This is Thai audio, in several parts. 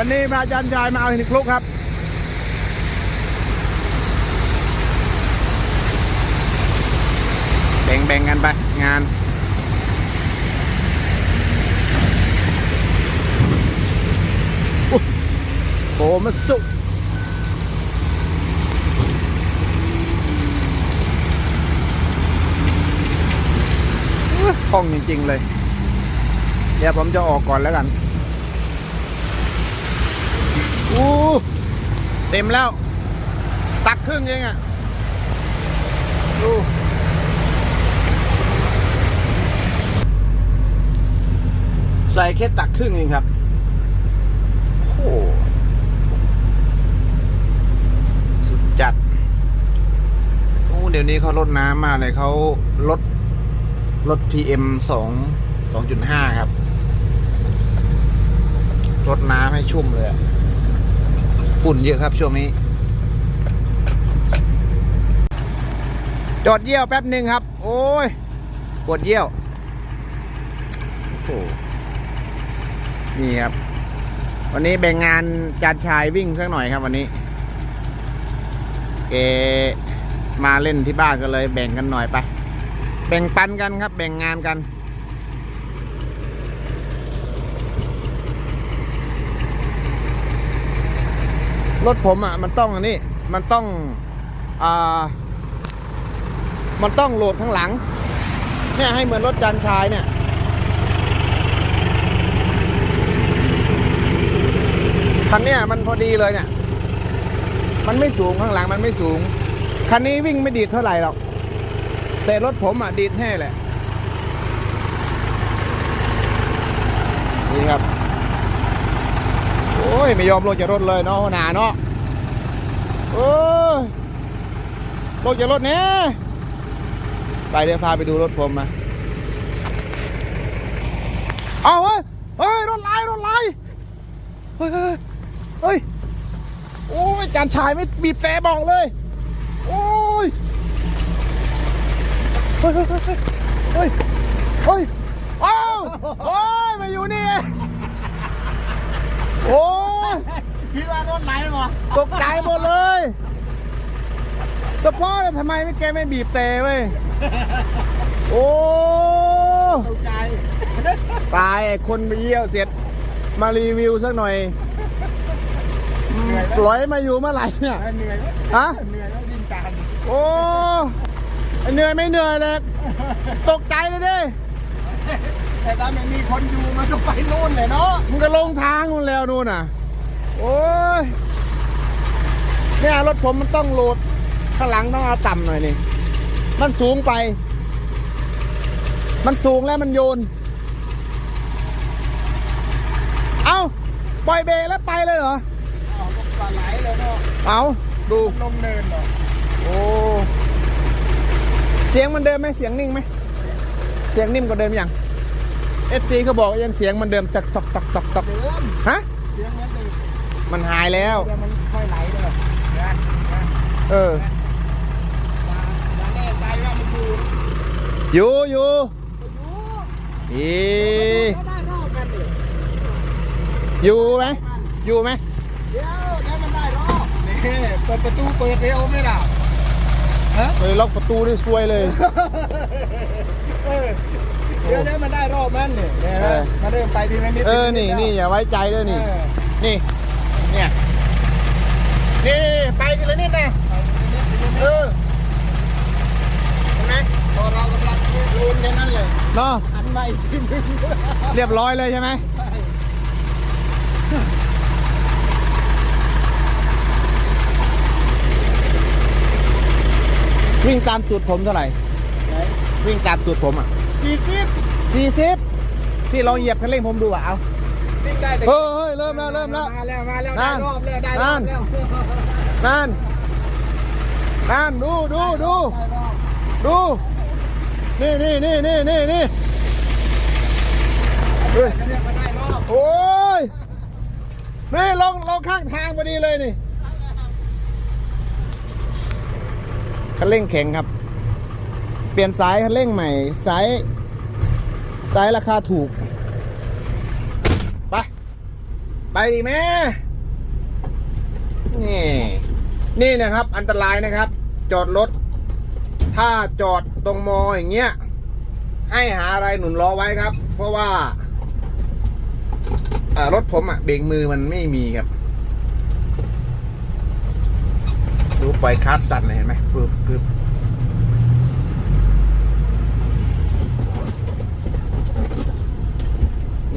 วันนี้พระอาจารย์ชายมาเอาหินคลุกครับ แบ่งๆกันไปงานโอ้มาสุอุ๊ยคล่องจริง ๆ เลย เดี๋ยวผมจะออกก่อนแล้วกัน อู้เต็มแล้ว ตักครึ่งเองอะ่ะดูใส่แค่ตักครึ่งเองครับ โอ้สุดจัด โอ้เดี๋ยวนี้เขาลดน้ำมาเลยเขาลดลด PM สองสองจุดห้าครับลดน้ำให้ชุ่มเลยอะ ฝุ่นเยอะครับช่วงนี้ จอดเยี่ยวแป๊บหนึ่งครับ โอ้ยปวดเยี่ยวโอ้นี่ครับ วันนี้แบ่งงานจานชายวิ่งสักหน่อยครับวันนี้เกมาเล่นที่บ้านก็เลยแบ่งกันหน่อยไป แบ่งปันกันครับ แบ่งงานกัน รถผมอะมันต้องอันนี้มันต้องอ่ามันต้องโหลดข้างหลังเนี่ยให้เหมือนรถจานชายเนี่ยคันเนี้ยมันพอดีเลยเนี่ย มันไม่สูงข้างหลังมันไม่สูง คันนี้วิ่งไม่ดีดเท่าไหร่หรอก แต่รถผมอะดีดแน่แหละ นี่ครับ โอ้ ยไม่ยอมลงจากรถเลยเนาะหนาเนาะโอ้ยลงจากรถเนี้ยไปเดี๋ยวพาไปดูรถผมมาเอาเฮ้ยเฮ้ยรถไหลรถไหลเฮ้ยเฮ้ยเฮ้ยโอ้ยจานชายไม่บีบแต่บอกเลย โอ้ยเฮ้ยเฮ้ยเฮ้ยเฮ้ยเฮ้ยเอ้าโอ้ยมาอยู่นี่เอง โอ้ยคิดว่ารถไหนหรอตกใจหมดเลยแต่พ่อเนี่ยทำไมไม่แกไม่บีบแต่เว้ยโอ้ตกใจตายไอ้คนไปเยี่ยวเสร็จมารีวิวสักหน่อยอืมปล่อยมาอยู่เมื่อไหร่เนี่ยเหนื่อยไหมฮะเหนื่อยแล้ววิ่งตามโอ้เหนื่อยไม่เหนื่อยเลยตกใจเลยดิ แต่ถ้าไม่มีคนอยู่มันก็ไปนู่นเลยเนาะมันก็ลงทางนู่นแล้วนู่นน่ะ โอ้ยเนี่ยรถผมมันต้องโหลดข้างหลังต้องเอาต่ำหน่อยนี่ มันสูงไป มันสูงแล้วมันโยน เอาปล่อยเบรกแล้วไปเลยเหรอ เอาก็ปลาไหลเลยเนาะเอาดูลงเนินเนาะโอ้เสียงมันเดิมไหมเสียงนิ่งไหมเสียงนิ่มกว่าเดิมยัง เอฟซีเขาบอกว่ายังเสียงมันเดิมตักตอกตอกตอกตอกเดิมฮะเสียงเหมือนเดิมมันหายแล้ว เดี๋ยวมันค่อยไหลเลยนะนะเอออย่าแน่ใจว่ามันอยู่อยู่อยู่อยู่อีก็ได้รอบกันดิอยู่ไหมอยู่ไหมเดี๋ยวเดี๋ยวมันได้รอบนี่เปิดประตูเปิดเร็วไหมล่ะฮะเฮ้ยล็อกประตูได้ซวยเลย เออ เดี๋ยวเดี๋ยวมันได้รอบมันเนี่ยเนี่ยเอนะอมันเริ่มไปทีละนิดเออทีนี่ละดนี่อย่าไว้ใจด้วยแล้วนี่เออนี่ เนี่ย นี่ไปทีละนิดนะเออเห็นไหมพอเรากำลังลูนแค่นั้นเลยเนาะหันมาอีกทีนึงเรียบร้อยเลยใช่ไหมวิ่งตามตูดผมเท่าไหร่ วิ่งตามตูดผมอะ สี่สิบสี่สิบพี่ลองเหยียบคันเร่งผมดูอะเอาวิ่งได้แต่เฮ้ยเฮ้ยเริ่มแล้วเริ่มแล้ว มาแล้วมาแล้วนั่ได้นรอบแล้วได้รนั่อบนแล้วนั่นนั่นดูดูดูได้รอบดูนี่นี่นี่นี่นี่นี่เฮ้ยจะเรียกว่าได้รอบโอ้ยนี่ลงลงข้างทางพอดีเลยนี่คันเร่งแข็งครับเปลี่ยนสายเร่งใหม่สายสายราคาถูก ไป ไปดิแม่นี่นี่นะครับ อันตรายนะครับ จอดรถ ถ้าจอดตรงมออย่างเงี้ย ให้หาอะไรหนุนล้อไว้ครับ เพราะว่ารถผมอะเบรกมือมันไม่มีครับดูปล่อยคัสสั่นเลยเห็นไหมปึ๊บปึ๊บ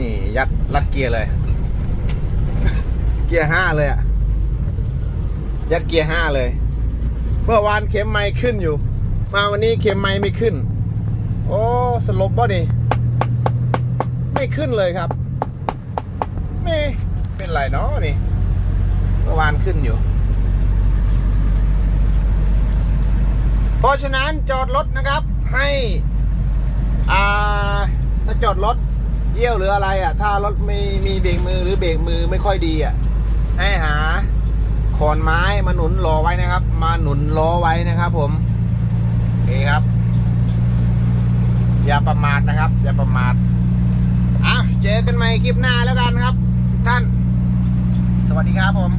นี่ยัดรัดเกียร์เลย เกียร์ห้าเลยอะยัดเกียร์ห้าเลย เมื่อวานเข็มไม้ขึ้นอยู่ มาวันนี้เข็มไม้ไม่ขึ้น โอ้สลบป่ะนี่ไม่ขึ้นเลยครับ ไม่เป็นไรเนาะนี่ เมื่อวานขึ้นอยู่ เพราะฉะนั้นจอดรถนะครับ ให้ อ่า ถ้าจอดรถ เยี่ยวหรืออะไรอะ ถ้ารถไม่มีเบรกมือหรือเบรกมือไม่ค่อยดีอะ ให้หาขอนไม้มาหนุนล้อไว้นะครับ มาหนุนล้อไว้นะครับผมโอเคครับ อย่าประมาทนะครับ อย่าประมาทอะเจอกันใหม่คลิปหน้าแล้วกันครับ ท่าน สวัสดีครับผม